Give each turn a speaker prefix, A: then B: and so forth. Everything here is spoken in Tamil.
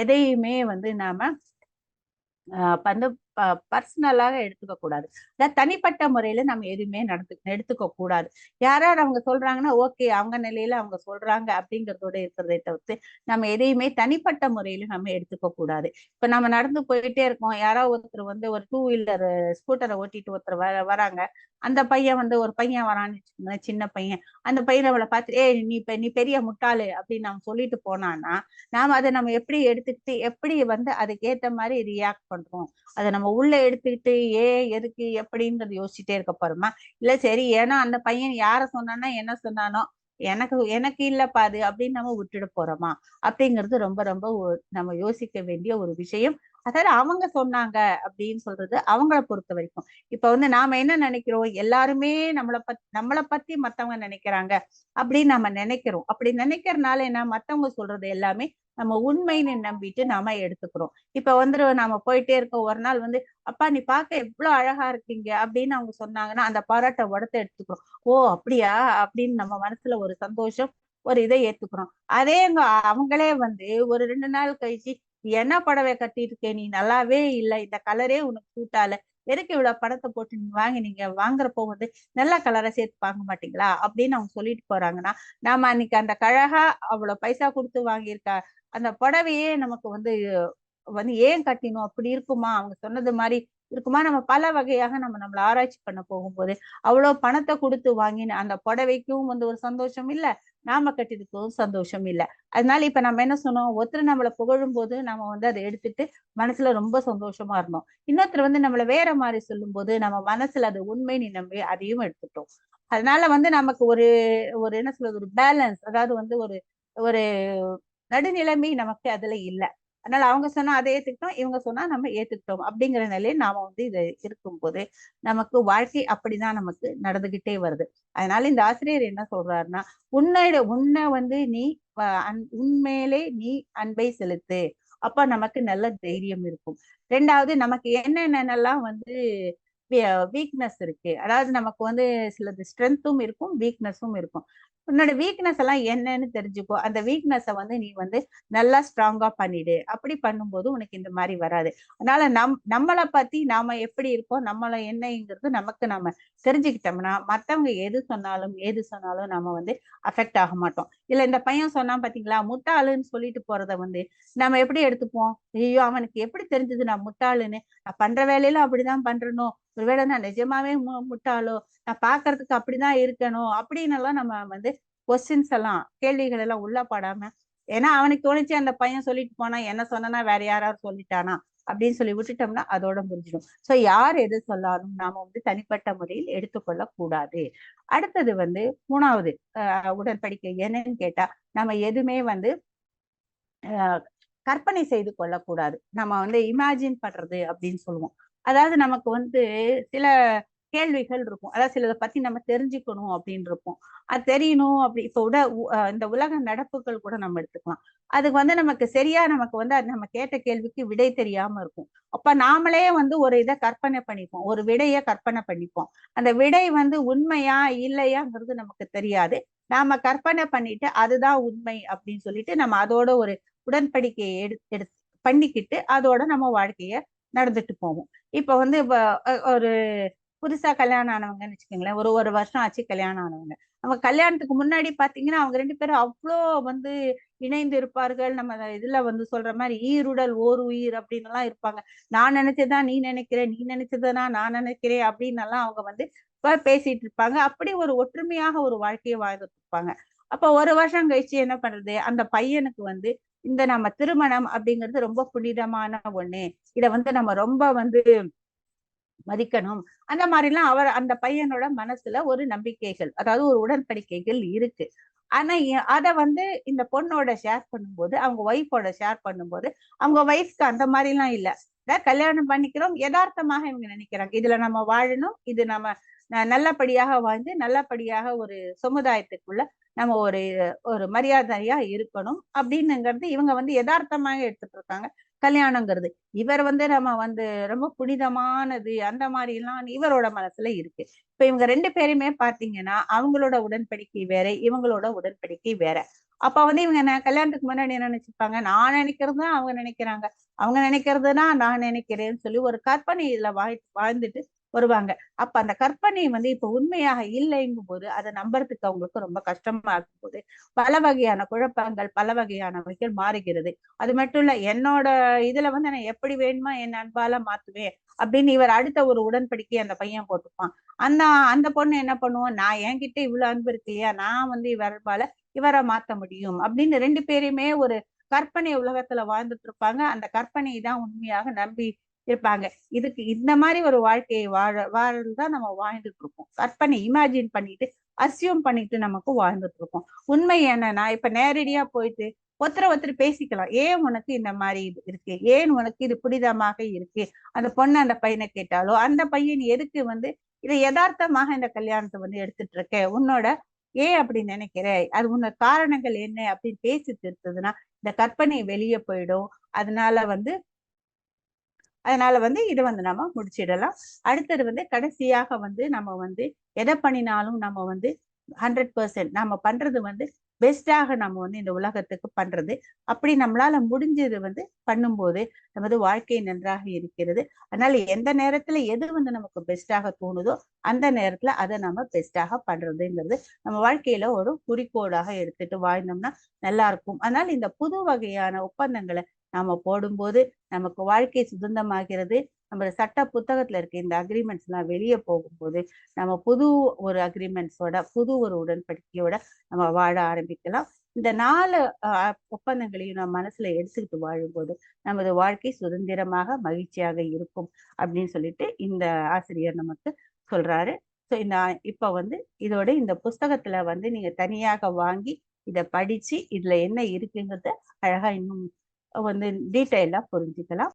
A: எதையுமே வந்து நாம பர்சனலாக எடுத்துக்க கூடாது. அதாவது தனிப்பட்ட முறையில நம்ம எதுவுமே நடத்து எடுத்துக்க கூடாது. யாராவது அவங்க சொல்றாங்கன்னா ஓகே அவங்க நிலையில அவங்க சொல்றாங்க அப்படிங்கறதோட இருக்கிறதை தவிர்த்து நம்ம எதையுமே தனிப்பட்ட முறையில நம்ம எடுத்துக்க கூடாது. இப்ப நம்ம நடந்து போயிட்டே இருக்கோம். யாராவது ஒருத்தர் வந்து ஒரு டூ வீலர் ஸ்கூட்டரை ஓட்டிட்டு ஒருத்தர் வர வராங்க. அந்த பையன் வந்து ஒரு பையன் வரான்னு சின்ன பையன். அந்த பையன் நம்மளை பார்த்து ஏ நீ நீ பெரிய முட்டாளு அப்படின்னு நம்ம சொல்லிட்டு போனான்னா நாம அதை நம்ம எப்படி எடுத்துக்கிட்டு எப்படி வந்து அதுக்கு ஏத்த மாதிரி ரியாக்ட் பண்றோம். அதை நம்ம உள்ள எடுத்துக்கிட்டு ஏ எதுக்கு? எப்படின்றது யோசிச்சுட்டே இருக்க போறோமா? இல்ல சரி ஏன்னா அந்த பையன் யார சொன்னானா என்ன சொன்னானோ எனக்கு எனக்கு இல்லப்பா அது அப்படின்னு நம்ம விட்டுட போறோமா? அப்படிங்கிறது ரொம்ப ரொம்ப நம்ம யோசிக்க வேண்டிய ஒரு விஷயம். அதாவது அவங்க சொன்னாங்க அப்படின்னு சொல்றது அவங்கள பொறுத்த வரைக்கும். இப்ப வந்து நாம என்ன நினைக்கிறோம்? எல்லாருமே நம்மளை பத்தி நம்மளை பத்தி மத்தவங்க நினைக்கிறாங்க அப்படின்னு நம்ம நினைக்கிறோம். அப்படி நினைக்கிறதுனால என்ன? மத்தவங்க சொல்றது எல்லாமே நம்ம உண்மைன்னு நம்பிட்டு நாம எடுத்துக்கிறோம். இப்ப வந்து நாம போயிட்டே இருக்கோம் ஒரு நாள் வந்து அப்பா நீ பார்க்க எவ்வளவு அழகா இருக்கீங்க? அப்படின்னு அவங்க சொன்னாங்கன்னா அந்த பாராட்டை உடத்த எடுத்துக்கிறோம். ஓ அப்படியா? அப்படின்னு நம்ம மனசுல ஒரு சந்தோஷம் ஒரு இதை ஏத்துக்கிறோம். அதே அவங்களே வந்து ஒரு ரெண்டு நாள் கழிச்சு என்ன புடவை கட்டியிருக்கே? நீ நல்லாவே இல்லை. இந்த கலரே உனக்கு சூட்டால எதுக்கு இவ்வளவு படத்தை போட்டு நீங்க வாங்கி நீங்க வாங்குறப்போ வந்து நல்ல கலரை சேர்த்து வாங்க மாட்டீங்களா? அப்படின்னு அவங்க சொல்லிட்டு போறாங்கன்னா நாம அன்னைக்கு அந்த கழகா அவ்வளவு பைசா கொடுத்து வாங்கியிருக்கா அந்த புடவையே நமக்கு வந்து வந்து ஏன் கட்டினோம்? அப்படி இருக்குமா? அவங்க சொன்னது மாதிரி இருக்குமா? நம்ம பல வகையாக நம்ம நம்மள ஆராய்ச்சி பண்ண போகும்போது அவ்வளவு பணத்தை கொடுத்து வாங்கின அந்த புடவைக்கும் வந்து ஒரு சந்தோஷம் இல்ல. நாம கட்டிருக்கவும் சந்தோஷம் இல்ல. அதனால இப்ப நம்ம என்ன சொன்னோம்? ஒருத்தர் நம்மளை புகழும் போது நம்ம வந்து அதை எடுத்துட்டு மனசுல ரொம்ப சந்தோஷமா இருந்தோம். இன்னொருத்தர் வந்து நம்மள வேற மாதிரி சொல்லும் போது நம்ம மனசுல அது உண்மை நம்பி அதையும் எடுத்துட்டோம். அதனால வந்து நமக்கு ஒரு ஒரு என்ன சொல்றது? ஒரு பேலன்ஸ் அதாவது வந்து ஒரு ஒரு நடுநிலைமை நமக்கு அதுல இல்லை. அதனால அவங்க சொன்னா அதை ஏத்துக்கிட்டோம் இவங்க சொன்னா நம்ம ஏத்துக்கிட்டோம். அப்படிங்கிற நிலையை நாம வந்து இது இருக்கும்போது நமக்கு வாழ்க்கை அப்படிதான் நமக்கு நடந்துகிட்டே வருது. அதனால இந்த ஆசிரியர் என்ன சொல்றாருன்னா உன்னோட உன்னை வந்து நீ உண்மையிலே நீ அன்பை செலுத்து. அப்ப நமக்கு நல்ல தைரியம் இருக்கும். ரெண்டாவது நமக்கு என்னென்னலாம் வந்து வீக்னஸ் இருக்கு. அதாவது நமக்கு வந்து சிலது ஸ்ட்ரென்த்தும் இருக்கும் வீக்னஸும் இருக்கும். உன்னோட வீக்னஸ் எல்லாம் என்னன்னு தெரிஞ்சுக்கோ. அந்த வீக்னஸை வந்து நீ வந்து நல்லா ஸ்ட்ராங்கா பண்ணிடு. அப்படி பண்ணும்போது உனக்கு இந்த மாதிரி வராது. அதனால நம் நம்மளை பத்தி நாம எப்படி இருக்கோம் நம்மளை என்னங்கிறது நமக்கு நாம தெரிஞ்சுக்கிட்டோம்னா மத்தவங்க எது சொன்னாலும் ஏது சொன்னாலும் நம்ம வந்து அஃபெக்ட் ஆக மாட்டோம். இல்ல இந்த பையன் சொன்னா பாத்தீங்களா முட்டாளுன்னு சொல்லிட்டு போறத வந்து நம்ம எப்படி எடுத்துப்போம்? ஐயோ அவனுக்கு எப்படி தெரிஞ்சது நான் முட்டாளுன்னு? நான் பண்ற வேலையில அப்படிதான் பண்றணும். ஒருவேளை நான் நிஜமாவே முட்டாளோ? நான் பாக்குறதுக்கு அப்படிதான் இருக்கணும். அப்படின்னு எல்லாம் நம்ம வந்து கொஸ்டின்ஸ் எல்லாம் கேள்விகள் எல்லாம் உள்ள படாம ஏன்னா அவனுக்கு தோணுச்சு அந்த பையன் சொல்லிட்டு போனா என்ன சொன்னா வேற யாராவது சொல்லிட்டானா? அப்படின்னு சொல்லி விட்டுட்டோம்னா அதோட முடிஞ்சிடும். சோ யார் எது சொல்லாலும் நாம வந்து தனிப்பட்ட முறையில் எடுத்துக்கொள்ள கூடாது. அடுத்தது வந்து மூணாவது உடன்படிக்கை என்னன்னு கேட்டா நம்ம எதுவுமே வந்து கற்பனை செய்து கொள்ளக்கூடாது. நம்ம வந்து இமேஜின் பண்றது அப்படின்னு சொல்லுவோம். அதாவது நமக்கு வந்து சில கேள்விகள் இருக்கும். அதாவது சிலதை பத்தி நம்ம தெரிஞ்சுக்கணும் அப்படின்னு இருப்போம். அது தெரியணும் அப்படி. இப்போ உட இந்த உலக நடப்புகள் கூட நம்ம எடுத்துக்கலாம். அதுக்கு வந்து நமக்கு சரியா நமக்கு வந்து அது நம்ம கேட்ட கேள்விக்கு விடை தெரியாம இருக்கும். அப்ப நாமளே வந்து ஒரு இதை கற்பனை பண்ணிப்போம். ஒரு விடைய கற்பனை பண்ணிப்போம். அந்த விடை வந்து உண்மையா இல்லையாங்கிறது நமக்கு தெரியாது. நாம கற்பனை பண்ணிட்டு அதுதான் உண்மை அப்படின்னு சொல்லிட்டு நம்ம அதோட ஒரு உடன்படிக்கையை எடு எடு பண்ணிக்கிட்டு அதோட நம்ம வாழ்க்கைய நடந்துட்டு போவோம். இப்போ வந்து ஒரு புதுசா கல்யாணம் ஆனவங்கன்னு வச்சுக்கோங்களேன் ஒரு ஒரு வருஷம் ஆச்சு கல்யாணம் ஆனவங்க. நம்ம கல்யாணத்துக்கு முன்னாடி பாத்தீங்கன்னா அவங்க ரெண்டு பேரும் அவ்வளோ வந்து இணைந்து இருப்பார்கள். நம்ம இதுல வந்து சொல்ற மாதிரி ஈருடல் ஓர் உயிர் அப்படின்னு எல்லாம் இருப்பாங்க. நான் நினைச்சதான் நீ நினைக்கிற நீ நினைச்சதுனா நான் நினைக்கிறேன் அப்படின்னு எல்லாம் அவங்க வந்து பேசிட்டு இருப்பாங்க. அப்படி ஒரு ஒற்றுமையாக ஒரு வாழ்க்கையை வாழ்ந்துட்டு இருப்பாங்க. அப்ப ஒரு வருஷம் கழிச்சு என்ன பண்றது? அந்த பையனுக்கு வந்து இந்த நம்ம திருமணம் அப்படிங்கிறது ரொம்ப புனிதமான ஒண்ணு. இத வந்து நம்ம ரொம்ப வந்து மதிக்கணும். அந்த மாதிரிலாம் அவர் அந்த பையனோட மனசுல ஒரு நம்பிக்கைகள் அதாவது ஒரு உடன்படிக்கைகள் இருக்கு. ஆனா அத வந்து இந்த பொண்ணோட ஷேர் பண்ணும்போது அவங்க ஒய்ஃபோட ஷேர் பண்ணும்போது அவங்க ஒய்ஃப்க்கு அந்த மாதிரி எல்லாம் இல்ல கல்யாணம் பண்ணிக்கிறோம் யதார்த்தமாக இவங்க நினைக்கிறாங்க. இதுல நம்ம வாழணும் இது நம்ம நல்லபடியாக வாழ்ந்து நல்லபடியாக ஒரு சமுதாயத்துக்குள்ள நம்ம ஒரு ஒரு மரியாதையா இருக்கணும் அப்படின்னுங்கிறது இவங்க வந்து யதார்த்தமாக எடுத்துட்டு இருக்காங்க கல்யாணங்கிறது இவர் வந்து நம்ம வந்து ரொம்ப புனிதமானது அந்த மாதிரி எல்லாம் இவரோட மனசுல இருக்கு. இப்ப இவங்க ரெண்டு பேருமே பாத்தீங்கன்னா அவங்களோட உடன்படிக்கை வேற இவங்களோட உடன்படிக்கை வேற. அப்ப வந்து இவங்க நான் கல்யாணத்துக்கு முன்னாடி என்ன நினைச்சுப்பாங்க நான் நினைக்கிறது தான் அவங்க நினைக்கிறாங்க. அவங்க நினைக்கிறதுனா நான் நினைக்கிறேன்னு சொல்லி ஒரு கற்பனை இதுல வாழ் வாழ்ந்துட்டு வருவாங்க. அப்ப அந்த கற்பனை வந்து இப்ப உண்மையாக இல்லைங்கும் போது அதை நம்புறதுக்கு அவங்களுக்கு ரொம்ப கஷ்டமா இருக்கும் போது பல வகையான குழப்பங்கள் பல வகையானவைகள் மாறுகிறது. அது மட்டும் இல்ல என்னோட இதுல வந்து நான் எப்படி வேணுமா என் அன்பால மாத்துவேன் அப்படின்னு இவர் அடுத்த ஒரு உடன்படிக்கை அந்த பையன் போட்டுப்பான் அந்த அந்த பொண்ணு என்ன பண்ணுவோம்? நான் என்கிட்ட இவ்வளவு அன்பு இருக்கு இல்லையா? நான் வந்து இவர் அன்பால இவரை மாத்த முடியும் அப்படின்னு ரெண்டு பேருமே ஒரு கற்பனை உலகத்துல வாழ்ந்துட்டு இருப்பாங்க. அந்த கற்பனை தான் உண்மையாக நம்பி இருப்பாங்க. இதுக்கு இந்த மாதிரி ஒரு வாழ்க்கையை வாழ வாழ்தான் நம்ம வாழ்ந்துட்டு இருக்கோம் கற்பனை இமேஜின் பண்ணிட்டு அசியூம் பண்ணிட்டு நமக்கு வாழ்ந்துட்டு இருக்கோம் உண்மை என்னன்னா இப்ப நேரடியா போயிட்டு ஒருத்தர ஒருத்தர் பேசிக்கலாம். ஏன் உனக்கு இந்த மாதிரி இது இருக்கு? ஏன் உனக்கு இது புனிதமாக இருக்கு? அந்த பொண்ணு அந்த பையனை கேட்டாலோ அந்த பையன் எதுக்கு வந்து இதை யதார்த்தமாக இந்த கல்யாணத்தை வந்து எடுத்துட்டு இருக்க உன்னோட ஏன் அப்படி நினைக்கிற? அது உன்னோட காரணங்கள் என்ன? அப்படின்னு பேசிட்டு இருந்ததுன்னா இந்த கற்பனை வெளியே போயிடும். அதனால வந்து அதனால வந்து இதை வந்து நம்ம முடிச்சிடலாம். அடுத்தது வந்து கடைசியாக வந்து நம்ம வந்து எதை பண்ணினாலும் நம்ம வந்து ஹண்ட்ரட் பர்சன்ட் நம்ம பண்றது வந்து பெஸ்டாக நம்ம வந்து இந்த உலகத்துக்கு பண்றது. அப்படி நம்மளால முடிஞ்சது வந்து பண்ணும்போது நமது வாழ்க்கை நன்றாக இருக்கிறது. அதனால எந்த நேரத்துல எது வந்து நமக்கு பெஸ்டாக தோணுதோ அந்த நேரத்துல அதை நம்ம பெஸ்டாக பண்றதுங்கிறது நம்ம வாழ்க்கையில ஒரு குறிக்கோளாக எடுத்துட்டு வாழ்ந்தோம்னா நல்லா இருக்கும். அதனால இந்த புது வகையான ஒப்பந்தங்களை நாம போடும்போது நமக்கு வாழ்க்கை சுதந்திரமாகிறது நம்ம சட்ட புத்தகத்துல இருக்க இந்த அக்ரிமெண்ட்ஸ் எல்லாம் வெளியே போகும்போது நம்ம புது ஒரு அக்ரிமெண்ட்ஸோட புது ஒரு உடன்படிக்கையோட நம்ம வாழ ஆரம்பிக்கலாம். இந்த நாலு ஒப்பந்தங்களையும் நம்ம மனசுல எடுத்துக்கிட்டு வாழும்போது நமது வாழ்க்கை சுதந்திரமாக மகிழ்ச்சியாக இருக்கும் அப்படின்னு சொல்லிட்டு இந்த ஆசிரியர் நமக்கு சொல்றாரு. ஸோ இந்த இப்ப வந்து இதோட இந்த புஸ்தகத்துல வந்து நீங்க தனியாக வாங்கி இதை படிச்சு இதுல என்ன இருக்குங்கிறத அழகா இன்னும் வந்து டீட்டெயிலாக புரிஞ்சுக்கலாம்.